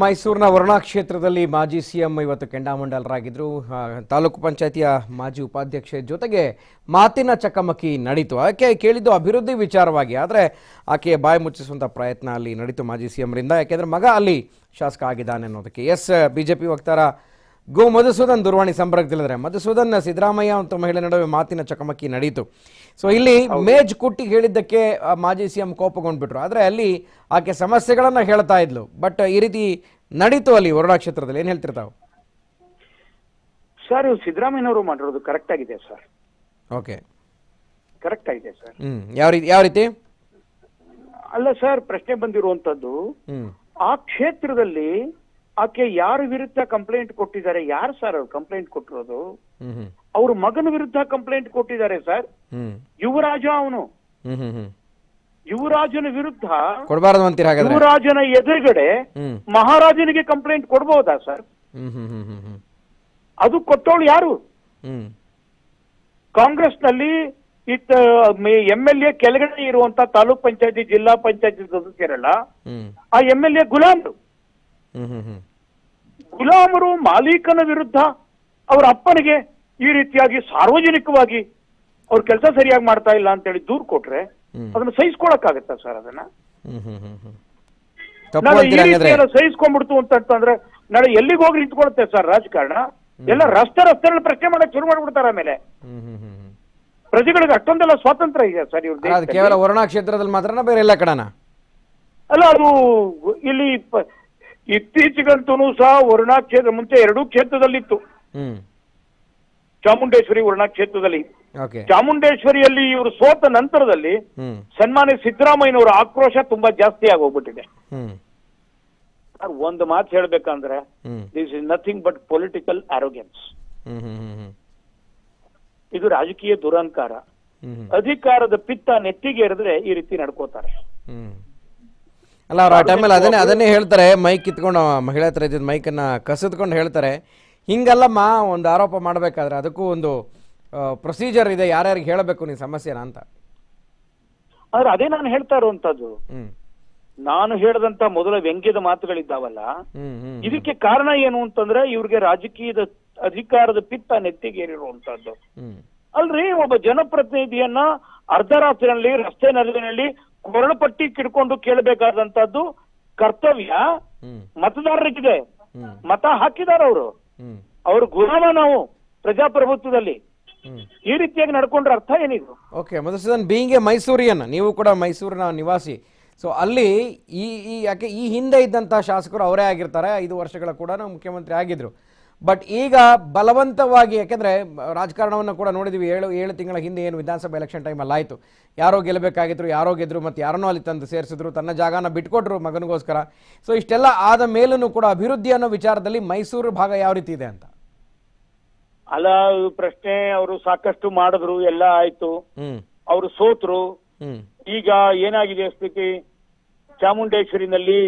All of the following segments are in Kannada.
ಮೈಸೂರಿನ ವರುಣಾ ಕ್ಷೇತ್ರದಲ್ಲಿ ಮಾಜಿ ಸಿಎಂ ಇವತ್ತು ಕೆಂಡಾಮಂಡಲರಾಗಿದ್ದರು ತಾಲೂಕು ಪಂಚಾಯತಿಯ ಮಾಜಿ ಉಪಾಧ್ಯಕ್ಷೆ ಜೊತೆಗೆ ಮಾತಿನ ಚಕಮಕಿ ನಡೀತು. ಆಕೆ ಕೇಳಿದ್ದು ಅಭಿವೃದ್ಧಿ ವಿಚಾರವಾಗಿ, ಆದರೆ ಆಕೆಯ ಬಾಯಿ ಮುಚ್ಚಿಸುವಂಥ ಪ್ರಯತ್ನ ಅಲ್ಲಿ ನಡೀತು ಮಾಜಿ ಸಿಎಂರಿಂದ ಯಾಕೆಂದರೆ ಮಗ ಅಲ್ಲಿ ಶಾಸಕ ಆಗಿದ್ದಾನೆ ಅನ್ನೋದಕ್ಕೆ. ಎಸ್, ಬಿಜೆಪಿ ವಕ್ತಾರ ಗೋ ಮಧುಸೂದನ್ ದೂರವಾಣಿ ಸಂಪರ್ಕದಲ್ಲಿದ್ದಾರೆ ಮಧುಸೂದನ್ ಸಿದ್ದರಾಮಯ್ಯ ಮತ್ತು ಮಹಿಳೆ ನಡುವೆ ಮಾತಿನ ಚಕಮಕಿ ನಡೀತು ಸೊ ಇಲ್ಲಿ ಮೇಜ್ ಕುಟ್ಟಿ ಹೇಳಿದ್ದಕ್ಕೆ ಮಾಜಿ ಸಿಎಂ ಕೋಪಗೊಂಡ್ಬಿಟ್ರು. ಆದರೆ ಅಲ್ಲಿ ಆಕೆ ಸಮಸ್ಯೆಗಳನ್ನ ಹೇಳ್ತಾ ಇದ್ಲು. ಬಟ್ ಈ ರೀತಿ ನಡೀತು ಅಲ್ಲಿ ವರುಣಾ ಕ್ಷೇತ್ರದಲ್ಲಿ. ಏನು ಹೇಳ್ತಿರ್ತಾವೆ ಸರ್ ಸಿದ್ದರಾಮಯ್ಯನವರು ಮಾಡಿರೋದು ಕರೆಕ್ಟ್ ಆಗಿದೆ ಸರ್ ಓಕೆ ಕರೆಕ್ಟ್ ಆಗಿದೆ ಸರ್ ಯಾವ ರೀತಿ ಯಾವ ರೀತಿ? ಅಲ್ಲ ಸರ್ ಪ್ರಶ್ನೆ ಬಂದಿರುವಂತದ್ದು ಆ ಕ್ಷೇತ್ರದಲ್ಲಿ ಆಕೆ ಯಾರ ವಿರುದ್ಧ ಕಂಪ್ಲೇಂಟ್ ಕೊಟ್ಟಿದ್ದಾರೆ? ಯಾರು ಸರ್ ಅವ್ರು ಕಂಪ್ಲೇಂಟ್ ಕೊಟ್ಟಿರೋದು? ಅವ್ರ ಮಗನ ವಿರುದ್ಧ ಕಂಪ್ಲೇಂಟ್ ಕೊಟ್ಟಿದ್ದಾರೆ ಸರ್ ಯುವರಾಜ ಅವನು. ಯುವರಾಜನ ವಿರುದ್ಧ ಯುವರಾಜನ ಎದುರುಗಡೆ ಮಹಾರಾಜನಿಗೆ ಕಂಪ್ಲೇಂಟ್ ಕೊಡ್ಬೋದಾ ಸರ್ ಅದು ಕೊಟ್ಟವಳು ಯಾರು? ಕಾಂಗ್ರೆಸ್ನಲ್ಲಿ ಇತ್ತ ಎಂ ಎಲ್ ಎ ಕೆಳಗಡೆ ಇರುವಂತ ತಾಲೂಕ್ ಪಂಚಾಯತಿ ಜಿಲ್ಲಾ ಪಂಚಾಯತಿ ಸದಸ್ಯರಲ್ಲ ಆ ಎಂ ಎಲ್ ಎ ಗುಲಾಮ್ರು. ಗುಲಾಮರು ಮಾಲೀಕನ ವಿರುದ್ಧ ಅವರ ಅಪ್ಪನಿಗೆ ಈ ರೀತಿಯಾಗಿ ಸಾರ್ವಜನಿಕವಾಗಿ ಅವ್ರ ಕೆಲಸ ಸರಿಯಾಗಿ ಮಾಡ್ತಾ ಇಲ್ಲ ಅಂತೇಳಿ ದೂರ್ ಕೊಟ್ರೆ. ಅದನ್ನ ಸಹಿಸ್ಕೊಳಕ್ಕಾಗತ್ತ ಸರ್ ಅದನ್ನ? ಸಹಿಸ್ಕೊಂಡ್ಬಿಡ್ತು ಅಂತಂದ್ರೆ ನಾಳೆ ಎಲ್ಲಿಗೆ ಹೋಗಿ ನಿಂತ್ಕೊಳುತ್ತೆ ಸರ್ ರಾಜಕಾರಣ? ಎಲ್ಲ ರಸ್ತೆ ರಸ್ತೆಗಳಲ್ಲಿ ಪ್ರಶ್ನೆ ಮಾಡಕ್ ಶುರು ಮಾಡ್ಬಿಡ್ತಾರೆ ಆಮೇಲೆ. ಪ್ರಜೆಗಳಿಗೆ ಅಷ್ಟೊಂದೆಲ್ಲ ಸ್ವಾತಂತ್ರ್ಯ ಇದೆ ಸರ್ ಇವ್ರದ್ದು ಕೇವಲ ವರುಣಾ ಕ್ಷೇತ್ರದಲ್ಲಿ ಮಾತ್ರ ಬೇರೆ ಎಲ್ಲ ಕಡೆನ? ಅಲ್ಲ ಅದು ಇಲ್ಲಿ ಇತ್ತೀಚೆಗಂತೂ ಸಹ ವರುಣಾ ಕ್ಷೇತ್ರ ಮುಂಚೆ ಎರಡೂ ಕ್ಷೇತ್ರದಲ್ಲಿತ್ತು. ಚಾಮುಂಡೇಶ್ವರಿ ವರುಣಾ ಕ್ಷೇತ್ರದಲ್ಲಿ. ಚಾಮುಂಡೇಶ್ವರಿಯಲ್ಲಿ ಇವರು ಸೋತ ನಂತರದಲ್ಲಿ ಸನ್ಮಾನ್ಯ ಸಿದ್ದರಾಮಯ್ಯನವರ ಆಕ್ರೋಶ ತುಂಬಾ ಜಾಸ್ತಿ ಆಗೋಗ್ಬಿಟ್ಟಿದೆ. ಒಂದು ಮಾತು ಹೇಳ್ಬೇಕಂದ್ರೆ this is nothing but political arrogance ಇದು ರಾಜಕೀಯ ದುರಂಕಾರ. ಅಧಿಕಾರದ ಪಿತ್ತ ನೆತ್ತಿಗೆ ಎರೆದ್ರೆ ಈ ರೀತಿ ನಡ್ಕೋತಾರೆ. ಹ್ಮ್. ಅಲ್ಲ ಅವ್ರು ಆ ಟೈಮಲ್ಲಿ ಅದನ್ನೇ ಅದನ್ನೇ ಹೇಳ್ತಾರೆ ಮೈಕ್ ಕಿತ್ಕೊಂಡು ಮಹಿಳೆ ಹತ್ರ ಇದ್ದಿದ್ದು ಮೈಕನ್ನು ಕಸಿದ್ಕೊಂಡು ಹೇಳ್ತಾರೆ. ಹಿಂಗಲ್ಲಮ್ಮ ಒಂದು ಆರೋಪ ಮಾಡಬೇಕಾದ್ರೆ ಅದಕ್ಕೂ ಒಂದು ಪ್ರೊಸೀಜರ್ ಇದೆ ಯಾರ್ಯಾರಿಗೆ ಹೇಳಬೇಕು ನೀನು ಸಮಸ್ಯೆನ ಅಂತ. ಆದ್ರೆ ಅದೇ ನಾನು ಹೇಳ್ತಾ ಇರುವಂತದ್ದು. ನಾನು ಹೇಳದಂತ ಮೊದಲ ವ್ಯಂಗ್ಯದ ಮಾತುಗಳಿದ್ದಾವಲ್ಲ ಇದಕ್ಕೆ ಕಾರಣ ಏನು ಅಂತಂದ್ರೆ ಇವ್ರಿಗೆ ರಾಜಕೀಯದ ಅಧಿಕಾರದ ಪಿತ್ತ ನೆತ್ತಿಗೇರಿರುವಂತದ್ದು. ಅಲ್ರಿ ಒಬ್ಬ ಜನಪ್ರತಿನಿಧಿಯನ್ನ ಅರ್ಧರಾತ್ರಿನಲ್ಲಿ ರಸ್ತೆ ನಡುವಿನಲ್ಲಿ ಕೊರಳು ಪಟ್ಟಿ ಕಿಡ್ಕೊಂಡು ಕೇಳಬೇಕಾದಂತದ್ದು ಕರ್ತವ್ಯ ಮತದಾರರಿಗಿದೆ. ಮತ ಹಾಕಿದಾರ ಅವರು. ಅವ್ರ ಗುಲಾಮ ನಾವು ಪ್ರಜಾಪ್ರಭುತ್ವದಲ್ಲಿ. ಈ ರೀತಿಯಾಗಿ ನಡ್ಕೊಂಡ್ರೆ ಅರ್ಥ ಏನಿದು? Okay Madhusudan being a Mysorean ನೀವು ಕೂಡ ಮೈಸೂರಿನ ನಿವಾಸಿ. ಸೊ ಅಲ್ಲಿ ಈ ಈ ಯಾಕೆ ಈ ಹಿಂದೆ ಇದ್ದಂತಹ ಶಾಸಕರು ಅವರೇ ಆಗಿರ್ತಾರೆ ಐದು ವರ್ಷಗಳ ಕೂಡ ಮುಖ್ಯಮಂತ್ರಿ ಆಗಿದ್ರು. ಬಟ್ ಈಗ ಬಲವಂತವಾಗಿ ಯಾಕೆಂದರೆ ರಾಜಕಾರಣವನ್ನು ಕೂಡ ನೋಡಿದ್ವಿ ಏಳು ಏಳು ತಿಂಗಳ ಹಿಂದೆ ಏನು ವಿಧಾನಸಭೆ ಎಲೆಕ್ಷನ್ ಟೈಮಲ್ಲಿ ಆಯಿತು. ಯಾರೋ ಗೆಲ್ಲಬೇಕಾಗಿದ್ರು ಯಾರೋ ಗೆದ್ರು ಮತ್ತು ಯಾರನ್ನೋ ಅಲ್ಲಿ ತಂದು ಸೇರಿಸಿದ್ರು ತನ್ನ ಜಾಗನ ಬಿಟ್ಕೊಟ್ರು ಮಗನಿಗೋಸ್ಕರ. ಸೊ ಇಷ್ಟೆಲ್ಲ ಆದ ಮೇಲೂ ಕೂಡ ಅಭಿವೃದ್ಧಿ ಅನ್ನೋ ವಿಚಾರದಲ್ಲಿ ಮೈಸೂರು ಭಾಗ ಯಾವ ರೀತಿ ಇದೆ ಅಂತ? ಅಲ್ಲ ಪ್ರಶ್ನೆ ಅವರು ಸಾಕಷ್ಟು ಮಾಡಿದ್ರು ಎಲ್ಲ ಆಯ್ತು. ಅವರು ಸೋತ್ರು. ಈಗ ಏನಾಗಿದೆ ಸ್ಥಿತಿ? ಚಾಮುಂಡೇಶ್ವರಿನಲ್ಲಿ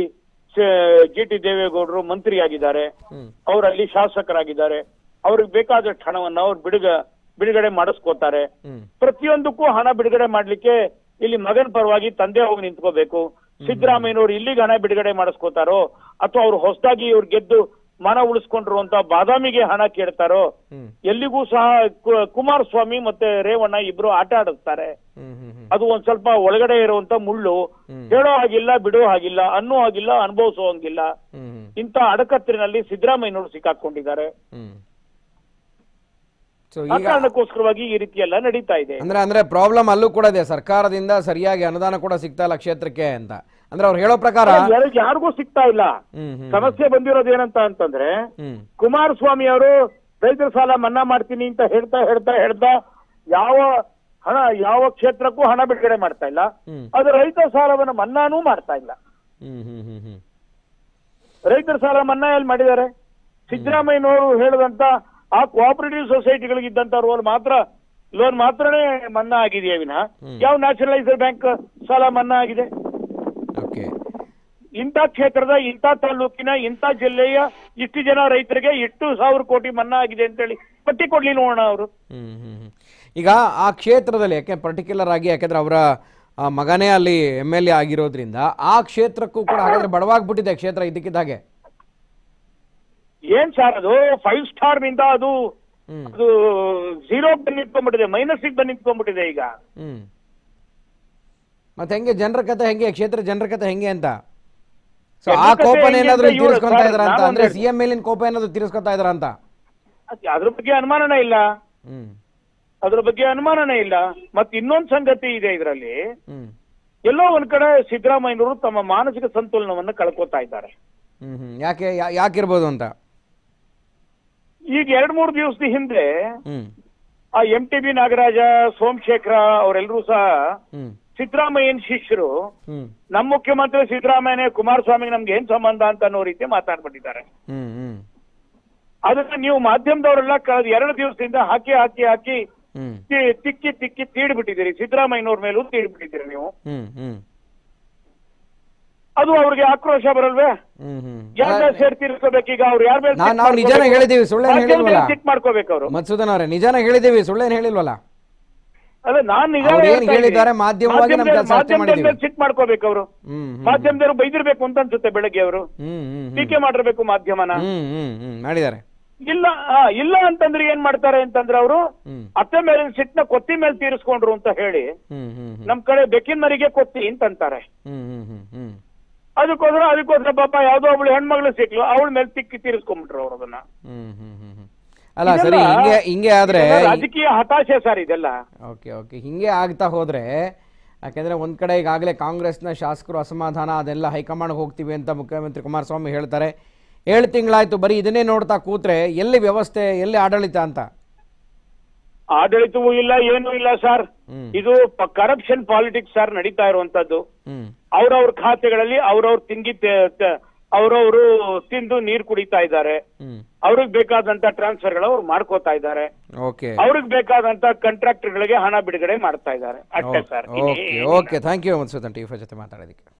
ಜಿ ಟಿ ದೇವೇಗೌಡರು ಮಂತ್ರಿಯಾಗಿದ್ದಾರೆ. ಅವರಲ್ಲಿ ಶಾಸಕರಾಗಿದ್ದಾರೆ. ಅವ್ರಿಗೆ ಬೇಕಾದಷ್ಟು ಹಣವನ್ನ ಅವ್ರು ಬಿಡುಗ ಬಿಡುಗಡೆ ಮಾಡಿಸ್ಕೋತಾರೆ. ಪ್ರತಿಯೊಂದಕ್ಕೂ ಹಣ ಬಿಡುಗಡೆ ಮಾಡ್ಲಿಕ್ಕೆ ಇಲ್ಲಿ ಮಗನ ಪರವಾಗಿ ತಂದೆ ಹೋಗಿ ನಿಂತ್ಕೋಬೇಕು. ಸಿದ್ದರಾಮಯ್ಯನವ್ರು ಇಲ್ಲಿಗೆ ಹಣ ಬಿಡುಗಡೆ ಮಾಡಿಸ್ಕೋತಾರೋ ಅಥವಾ ಅವ್ರು ಹೊಸದಾಗಿ ಇವ್ರು ಗೆದ್ದು ಮನ ಉಳಿಸ್ಕೊಂಡಿರುವಂತ ಬಾದಾಮಿಗೆ ಹಣ ಕೇಳ್ತಾರೋ ಎಲ್ಲಿಗೂ ಸಹ ಕುಮಾರಸ್ವಾಮಿ ಮತ್ತೆ ರೇವಣ್ಣ ಇಬ್ರು ಆಟ ಆಡಿಸ್ತಾರೆ. ಅದು ಒಂದ್ ಸ್ವಲ್ಪ ಒಳಗಡೆ ಇರುವಂತ ಮುಳ್ಳು. ಹೇಳೋ ಹಾಗಿಲ್ಲ ಬಿಡೋ ಹಾಗಿಲ್ಲ ಅನ್ನೋ ಹಾಗಿಲ್ಲ ಅನುಭವಿಸೋ ಹಂಗಿಲ್ಲ. ಇಂತ ಅಡಕತ್ತಿನಲ್ಲಿ ಸಿದ್ದರಾಮಯ್ಯನವರು ಸಿಕ್ಕಾಕೊಂಡಿದ್ದಾರೆ. ಕಾರಣಕ್ಕೋಸ್ಕರವಾಗಿ ಈ ರೀತಿ ಎಲ್ಲ ನಡೀತಾ ಇದೆ. ಅಂದ್ರೆ ಅಂದ್ರೆ ಪ್ರಾಬ್ಲಮ್ ಅಲ್ಲೂ ಕೂಡ ಇದೆ. ಸರ್ಕಾರದಿಂದ ಸರಿಯಾಗಿ ಅನುದಾನ ಕೂಡ ಸಿಗ್ತಾ ಇಲ್ಲ ಕ್ಷೇತ್ರಕ್ಕೆ ಅಂತ. ಅಂದ್ರೆ ಅವ್ರು ಹೇಳೋ ಪ್ರಕಾರ ಯಾರಿಗೂ ಸಿಗ್ತಾ ಇಲ್ಲ. ಸಮಸ್ಯೆ ಬಂದಿರೋದು ಏನಂತ ಅಂತಂದ್ರೆ ಕುಮಾರಸ್ವಾಮಿ ಅವರು ರೈತರ ಸಾಲ ಮನ್ನಾ ಮಾಡ್ತೀನಿ ಅಂತ ಹೇಳ್ತಾ ಹೇಳ್ತಾ ಹೇಳ್ತಾ ಯಾವ ಹಣ ಯಾವ ಕ್ಷೇತ್ರಕ್ಕೂ ಹಣ ಬಿಡುಗಡೆ ಮಾಡ್ತಾ ಇಲ್ಲ. ಅದು ರೈತ ಸಾಲವನ್ನು ಮನ್ನಾನೂ ಮಾಡ್ತಾ ಇಲ್ಲ. ರೈತರ ಸಾಲ ಮನ್ನಾ ಎಲ್ಲಿ ಮಾಡಿದ್ದಾರೆ? ಸಿದ್ದರಾಮಯ್ಯನವರು ಹೇಳಿದಂತ ಆ ಕೋಆಪರೇಟಿವ್ ಸೊಸೈಟಿಗಳಿಗೆ ಇದ್ದಂತ ರೋಲ್ ಮಾತ್ರ ಲೋನ್ ಮಾತ್ರನೇ ಮನ್ನಾ ಆಗಿದೆಯೇ ವಿನ? ಯಾವ ನ್ಯಾಷನಲೈಸರ್ ಬ್ಯಾಂಕ್ ಸಾಲ ಮನ್ನಾ ಆಗಿದೆ? ಇಂಥ ಕ್ಷೇತ್ರದ ಇಂಥ ತಾಲೂಕಿನ ಇಂಥ ಜಿಲ್ಲೆಯ ಇಷ್ಟು ಜನ ರೈತರಿಗೆ ಎಷ್ಟು ಸಾವಿರ ಕೋಟಿ ಮನ್ನಾ ಆಗಿದೆ ಅಂತೇಳಿ ಪಟ್ಟಿ ಕೊಡ್ಲಿ ನೋಡೋಣ ಅವರು. ಈಗ ಆ ಕ್ಷೇತ್ರದಲ್ಲಿ ಯಾಕೆ ಪರ್ಟಿಕ್ಯುಲರ್ ಆಗಿ ಯಾಕೆಂದ್ರೆ ಅವರ ಮಗನೇ ಅಲ್ಲಿ ಎಂ ಎಲ್ ಎ ಆಗಿರೋದ್ರಿಂದ ಆ ಕ್ಷೇತ್ರಕ್ಕೂ ಕೂಡ ಹಾಗಾದ್ರೆ ಬಡವಾಗ್ಬಿಟ್ಟಿದೆ ಕ್ಷೇತ್ರ ಇದಕ್ಕಿದ್ದಾಗೆ ಏನ್ ಸರ್ ಅದು? ಫೈವ್ ಸ್ಟಾರ್ನಿಂದ ಅದು ಅದು ಝೀರೋ ಬಂದು ನಿಂತ್ಕೊಂಡ್ಬಿಟ್ಟಿದೆ ಮೈನಸ್ ಬಂದು ನಿಂತ್ಕೊಂಡ್ಬಿಟ್ಟಿದೆ ಈಗ. ಮತ್ತೆ ಹೆಂಗೆ ಜನರ ಕಥೆ ಹೆಂಗೆ ಕ್ಷೇತ್ರ ಜನರ ಕಥೆ ಹೆಂಗೆ ಅಂತ? ಸೊ ಆ ಕೋಪ ಏನಾದ್ರೂ ಕೋಪನ ತೀರಿಸ್ಕೊಂತಾ ಇದ್ರ ಅಂತ ಅಂದ್ರೆ ಸಿಎಂ ಮೇಲಿನ ಕೋಪ ಏನಾದ್ರು ತೀರಿಸ್ಕೊತಾ ಇದ್ರ ಅಂತ ಅದ್ರ ಬಗ್ಗೆ ಅನುಮಾನನೇ ಇಲ್ಲ. ಹ್ಮ್. ಅದ್ರ ಬಗ್ಗೆ ಅನುಮಾನನೇ ಇಲ್ಲ. ಮತ್ತೆ ಇನ್ನೊಂದ್ ಸಂಗತಿ ಇದೆ ಇದರಲ್ಲಿ. ಎಲ್ಲೋ ಒಂದ್ ಕಡೆ ಸಿದ್ದರಾಮಯ್ಯನವರು ತಮ್ಮ ಮಾನಸಿಕ ಸಂತುಲನವನ್ನು ಕಳ್ಕೊತಾ ಇದ್ದಾರೆ. ಯಾಕೆ ಯಾಕಿರ್ಬೋದು ಅಂತ? ಈಗ ಎರಡ್ ಮೂರು ದಿವಸದ ಹಿಂದೆ ಆ M T B Nagaraja Somashekhara ಅವರೆಲ್ಲರೂ ಸಹ ಸಿದ್ದರಾಮಯ್ಯನ ಶಿಷ್ಯರು ನಮ್ಮ ಮುಖ್ಯಮಂತ್ರಿ ಸಿದ್ದರಾಮಯ್ಯ ಕುಮಾರಸ್ವಾಮಿ ನಮ್ಗೆ ಏನ್ ಸಂಬಂಧ ಅಂತ ಅನ್ನೋ ರೀತಿ ಮಾತಾಡ್ಬಿಟ್ಟಿದ್ದಾರೆ. ಅದನ್ನ ನೀವು ಮಾಧ್ಯಮದವರೆಲ್ಲ ಕಳೆದ ಎರಡು ದಿವಸದಿಂದ ಹಾಕಿ ಹಾಕಿ ಹಾಕಿ ತಿಕ್ಕಿ ತಿಕ್ಕಿ ತೀಡ್ಬಿಟ್ಟಿದ್ದೀರಿ. ಸಿದ್ದರಾಮಯ್ಯನವ್ರ ಮೇಲೂ ತೀಡ್ಬಿಟ್ಟಿದ್ದೀರಿ ನೀವು. ಅದು ಅವ್ರಿಗೆ ಆಕ್ರೋಶ ಬರಲ್ವೇ? ಯಾರ ತೀರಿಸ್ಕೋಬೇಕೀಗ ಅವ್ರು? ಯಾರ ಮೇಲೆ ನಾವು ನಿಜಾನ ಹೇಳಿದೀವಿ, ಸುಳ್ಳೇನ್ ಹೇಳಿಲ್ವಲ್ಲ? ಸಿಟ್ ಮಾಡ್ಕೋಬೇಕು ಅವರು. ಮಧುಸೂದನ್ ಅವರೇ ನಿಜಾನ ಹೇಳಿದೀವಿ ಸುಳ್ಳೇನ್ ಹೇಳಿಲ್ವಲ್ಲ? ಅದೇ ನಾನ್ ನಿಜ ಏನ್ ಹೇಳಿದ್ದಾರೆ ಮಾಧ್ಯಮವಾಗಿ ನಮ್ ಕೆಲಸ ಅಷ್ಟೇ ಮಾಡಿದೀವಿ. ಸಿಟ್ ಮಾಡ್ಕೋಬೇಕು ಅವರು. ಮಾಧ್ಯಮದವರು ಬೈದಿರ್ಬೇಕು ಅಂತ ಅನ್ಸುತ್ತೆ ಬೆಳಗ್ಗೆ ಅವರು. ಟೀಕೆ ಮಾಡಿರ್ಬೇಕು ಮಾಧ್ಯಮನ. ಹ್ಮ್ ಹ್ಮ್ ಹ್ಮ್. ಮಾಡಿದ್ದಾರೆ. ಇಲ್ಲ ಇಲ್ಲ ಅಂತಂದ್ರೆ ಏನ್ ಮಾಡ್ತಾರೆ ಅಂತಂದ್ರೆ ಅವರು ಅತ್ತೆ ಮೇಲಿನ ಸಿಟ್ನ ಕೊತ್ತಿ ಮೇಲೆ ತೀರಿಸ್ಕೊಂಡ್ರು ಅಂತ ಹೇಳಿ ನಮ್ ಕಡೆ ಬೆಕ್ಕಿನ ಮರಿಗೆ ಕೊತ್ತಿ ಅಂತಂತಾರೆ. ಅಂತಾರೆ ಅದಕ್ಕೋದ್ರ ಅದಕ್ಕೋಸ್ಕರ ಪಾಪ ಯಾವ್ದೋ ಅವಳು ಹೆಣ್ಮಗಳು ಸಿಕ್ಲು ಅವಳ ಮೇಲೆ ತಿಕ್ಕಿ ತೀರಿಸ್ಕೊಂಡ್ಬಿಟ್ರು ಅವ್ರು ಅದನ್ನ. ಅಲ್ಲ ಸರಿ ಹಿಂಗೆ ಹಿಂಗೆ ಆದ್ರೆ ರಾಜಕೀಯ ಹತಾಶೆ ಸರ್ ಇದೆಲ್ಲ. Okay okay. ಹಿಂಗೆ ಆಗ್ತಾ ಹೋದ್ರೆ ಯಾಕೆಂದ್ರೆ ಒಂದ್ ಕಡೆ ಈಗಾಗಲೇ ಕಾಂಗ್ರೆಸ್ನ ಶಾಸಕರು ಅಸಮಾಧಾನ ಅದೆಲ್ಲ ಹೈಕಮಾಂಡ್ ಹೋಗ್ತೀವಿ ಅಂತ ಮುಖ್ಯಮಂತ್ರಿ ಕುಮಾರಸ್ವಾಮಿ ಹೇಳ್ತಾರೆ. ಏಳು ತಿಂಗಳಾಯ್ತು ಬರೀ ಇದನ್ನೇ ನೋಡ್ತಾ ಕೂತ್ರೆ ಎಲ್ಲಿ ವ್ಯವಸ್ಥೆ ಎಲ್ಲಿ ಆಡಳಿತ ಅಂತ? ಆಡಳಿತವೂ ಇಲ್ಲ ಏನೂ ಇಲ್ಲ ಸರ್. ಇದು ಕರಪ್ಷನ್ ಪಾಲಿಟಿಕ್ಸ್ ಸರ್ ನಡೀತಾ ಇರುವಂತದ್ದು ಅವ್ರವ್ರ ಖಾತೆಗಳಲ್ಲಿ ಅವ್ರವ್ರ ತಿಂಗಿ ಅವ್ರವ್ರು ತಿಂದು ನೀರು ಕುಡಿತಾ ಇದ್ದಾರೆ. ಅವ್ರಿಗೆ ಬೇಕಾದಂತ ಟ್ರಾನ್ಸ್ಫರ್ಗಳು ಅವ್ರು ಮಾಡ್ಕೋತಾ ಇದ್ದಾರೆ. ಅವ್ರಿಗೆ ಬೇಕಾದಂತ ಕಾಂಟ್ರಾಕ್ಟರ್ ಗಳಿಗೆ ಹಣ ಬಿಡುಗಡೆ ಮಾಡ್ತಾ ಇದ್ದಾರೆ. ಅಷ್ಟೇ sir okay thank you Madhusudan T ಜೊತೆ ಮಾತಾಡೋದಕ್ಕೆ